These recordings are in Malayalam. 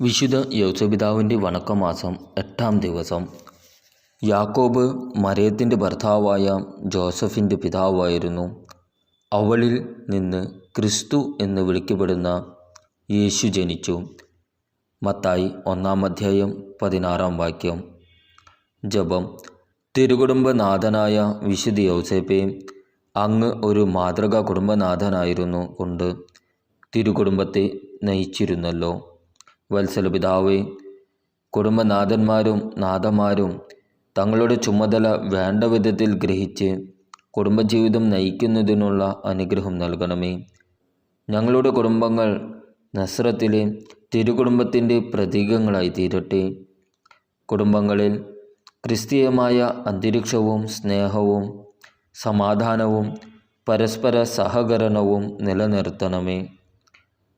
വിശുദ്ധ യൗസപിതാവിന്റെ വണക്കമാസം എട്ടാം ദിവസം യാക്കോബ് മരയത്തിന്റെ ഭർത്താവായ ജോസഫിന്റെ പിതാവായിരുന്നു. അവളിൽ നിന്ന് ക്രിസ്തു എന്ന് വിളിക്കപ്പെടുന്ന യേശു ജനിച്ചു. മത്തായി ഒന്നാം അധ്യായം പതിനാറാം വാക്യം. ജപം. തിരുകുടുംബനാഥനായ വിശുദ്ധ യൗസേപ്പെ അങ്ങ് ഒരു മാതൃകാ കുടുംബനാഥനായിരുന്നു കൊണ്ട് തിരുകുടുംബത്തെ നയിച്ചിരുന്നല്ലോ. വത്സല പിതാവേ കുടുംബനാഥന്മാരും നാഥന്മാരും തങ്ങളുടെ ചുമതല വേണ്ട വിധത്തിൽ ഗ്രഹിച്ച് കുടുംബജീവിതം നയിക്കുന്നതിനുള്ള അനുഗ്രഹം നൽകണമേ. ഞങ്ങളുടെ കുടുംബങ്ങൾ നസ്രത്തിലെ തിരുകുടുംബത്തിന്റെ പ്രതീകങ്ങളായി തീരട്ടെ. കുടുംബങ്ങളിൽ ക്രിസ്തീയമായ അന്തരീക്ഷവും സ്നേഹവും സമാധാനവും പരസ്പര സഹകരണവും നിലനിർത്തണമേ.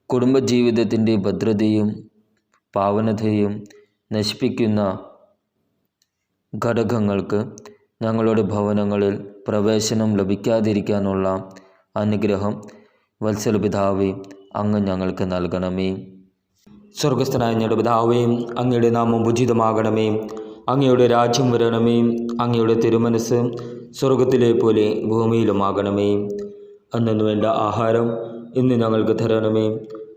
കുടുംബജീവിതത്തിന്റെ ഭദ്രതയും പാവനതയും നശിപ്പിക്കുന്ന ഘടകങ്ങൾക്ക് ഞങ്ങളുടെ ഭവനങ്ങളിൽ പ്രവേശനം ലഭിക്കാതിരിക്കാനുള്ള അനുഗ്രഹം വത്സല പിതാവേ അങ്ങ് ഞങ്ങൾക്ക് നൽകണമേ. സ്വർഗസ്ഥനായ ഞങ്ങളുടെ പിതാവേ അങ്ങയുടെ നാമം ഉചിതമാകണമേ. അങ്ങയുടെ രാജ്യം വരണമേ. അങ്ങയുടെ തിരുമനസ് സ്വർഗത്തിലെ പോലെ ഭൂമിയിലുമാകണമേ. അന്നു വേണ്ട ആഹാരം ഇന്ന് ഞങ്ങൾക്ക് തരണമേ.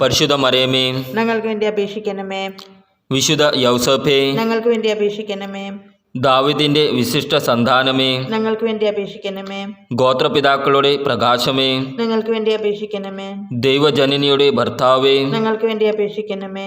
പരിശുദ്ധ മറിയമേ ഞങ്ങൾക്ക് വേണ്ടി അപേക്ഷിക്കണമേ. വിശുദ്ധ യൗസഫേ ഞങ്ങൾക്ക് വേണ്ടി അപേക്ഷിക്കണമേ. ദാവിദിന്റെ വിശിഷ്ട സന്താനമേ ഞങ്ങൾക്ക് വേണ്ടി അപേക്ഷിക്കണമേ. ഗോത്രപിതാക്കളുടെ പ്രകാശമേ ഞങ്ങൾക്ക് വേണ്ടി അപേക്ഷിക്കണമേ. ദൈവജനനിയുടെ ഭർത്താവേ ഞങ്ങൾക്ക് വേണ്ടി അപേക്ഷിക്കണമേ.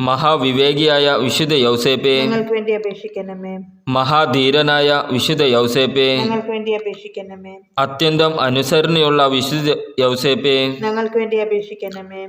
മഹാവിവേകിയായ വിശുദ്ധ യൗസേപ്പെ. ഞങ്ങൾക്ക് വേണ്ടി അപേക്ഷിക്കണമേ. മഹാധീരനായ വിശുദ്ധ യൗസേപ്പെ. ഞങ്ങൾക്ക് വേണ്ടി അപേക്ഷിക്കണമേ. അത്യന്തം അനുസരണയുള്ള വിശുദ്ധ യൗസേപ്പെ. ഞങ്ങൾക്ക് വേണ്ടി അപേക്ഷിക്കണമേ.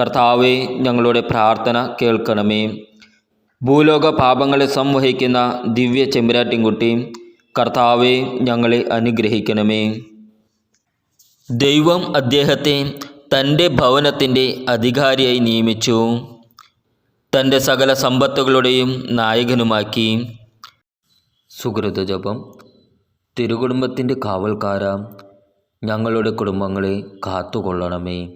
കർത്താവെ ഞങ്ങളുടെ പ്രാർത്ഥന കേൾക്കണമേ. ഭൂലോക പാപങ്ങളെ സംവഹിക്കുന്ന ദിവ്യ ചെമ്പരാട്ടിൻകുട്ടി കർത്താവെ ഞങ്ങളെ അനുഗ്രഹിക്കണമേ. ദൈവം അദ്ദേഹത്തെ തന്റെ ഭവനത്തിന്റെ അധികാരിയായി നിയമിച്ചു. തന്റെ സകല സമ്പത്തുകളുടെയും നായകനുമാക്കി. സുഹൃത ജപം. തിരുകുടുംബത്തിന്റെ കാവൽക്കാര ഞങ്ങളുടെ കുടുംബങ്ങളെ കാത്തുകൊള്ളണമേ.